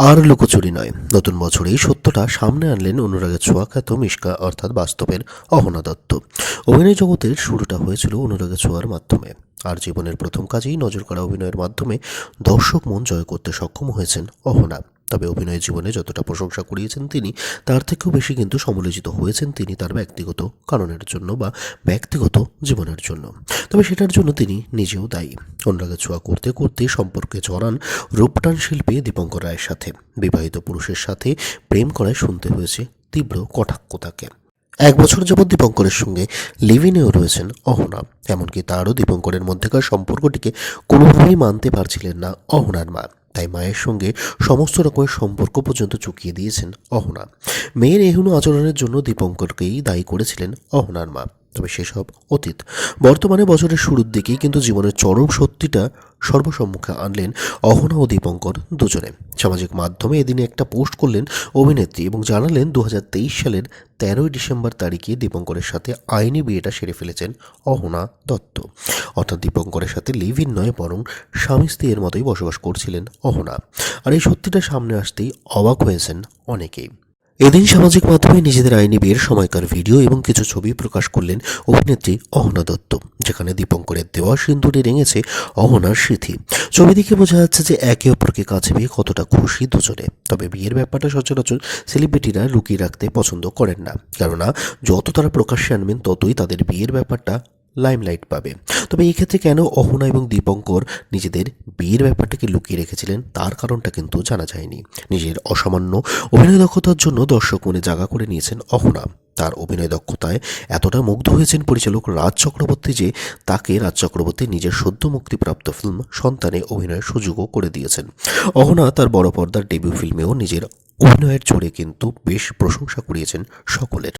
আর লুকোচুরি নয়। নতুন বছরেই সত্যটা সামনে আনলেন অনুরাগের ছোঁয়াখ্যাত মিশকা, অর্থাৎ বাস্তবের অহনা দত্ত। অভিনয় জগতের শুরুটা হয়েছিল অনুরাগের ছোঁয়ার মাধ্যমে। আর জীবনের প্রথম কাজেই নজর করা অভিনয়ের মাধ্যমে দর্শক মন জয় করতে সক্ষম হয়েছেন অহনা। তবে অভিনয় জীবনে যতটা প্রশংসা করিয়েছেন তিনি, তার থেকেও বেশি কিন্তু সমালোচিত হয়েছেন তিনি তার ব্যক্তিগত কারণের জন্য বা ব্যক্তিগত জীবনের জন্য। তবে সেটার জন্য তিনি নিজেও দায়ী। অনুরাগের ছোঁয়া করতে করতে সম্পর্কে জড়ান রূপটান শিল্পী দীপঙ্কর রায়ের সাথে। বিবাহিত পুরুষের সাথে প্রেম করায় শুনতে হয়েছে তীব্র কটাক্ষ তাকে এক বছর যাবৎ দীপঙ্করের সঙ্গে লিভিনেও রয়েছেন অহনা। এমনকি তারও দীপঙ্করের মধ্যেকার সম্পর্কটিকে কোনোভাবেই মানতে পারছিলেন না অহনার মা। তাই মায়ের সঙ্গে সমস্ত রকমের সম্পর্ক পর্যন্ত চুকিয়ে দিয়েছেন অহনা। মেয়ের এহুনো আচরণের জন্য দীপঙ্করকেই দায়ী করেছিলেন অহনার মা। তবে সেসব অতীত বর্তমানে বছরের শুরুর দিকেই কিন্তু জীবনের চরম সত্যিটা সর্বসম্মুখে আনলেন অহনা ও দীপঙ্কর দুজনে। সামাজিক মাধ্যমে এদিনে একটা পোস্ট করলেন অভিনেত্রী এবং জানালেন দু হাজার তেইশ সালের তেরোই ডিসেম্বর তারিখে দীপঙ্করের সাথে আইনি বিয়েটা সেরে ফেলেছেন অহনা দত্ত। অর্থাৎ দীপঙ্করের সাথে লিভ ইন নয়, বরং স্বামী স্ত্রীর মতোই বসবাস করছিলেন অহনা। আর এই সত্যিটা সামনে আসতেই অবাক হয়েছেন অনেকেই। এদিন সামাজিক মাধ্যমে নিজেদের আইনি বিয়ের সময়কার ভিডিও এবং কিছু ছবি প্রকাশ করলেন অভিনেত্রী অহনা দত্ত, যেখানে দীপঙ্করের দেওয়া সিন্দুরে রেঙেছে অহনার স্মৃতি ছবি দেখে বোঝা যাচ্ছে যে একে অপরকে কাছে পেয়ে কতটা খুশি দুজনে। তবে বিয়ের ব্যাপারটা সচরাচর সেলিব্রিটিরা লুকিয়ে রাখতে পছন্দ করেন না। কেননা, যত তারা প্রকাশ্যে আনবেন, ততই তাদের বিয়ের ব্যাপারটা লাইমলাইট পাবে। তবে এই ক্ষেত্রে কেন অহনা এবং দীপঙ্কর নিজেদের বিয়ের ব্যাপারটাকে লুকিয়ে রেখেছিলেন তার কারণটা কিন্তু জানা যায়নি। নিজের অসামান্য অভিনয় দক্ষতার জন্য দর্শক মনে জায়গা করে নিয়েছেন অহনা। তার অভিনয় দক্ষতায় এতটা মুগ্ধ হয়েছেন পরিচালক রাজ চক্রবর্তী যে তাকে রাজ চক্রবর্তী নিজের সদ্য মুক্তিপ্রাপ্ত ফিল্ম সন্তানে অভিনয়ের সুযোগও করে দিয়েছেন। অহনা তার বড় পর্দার ডেবিউ ফিল্মেও নিজের অভিনয়ের জোরে কিন্তু বেশ প্রশংসা কুড়িয়েছেন সকলের।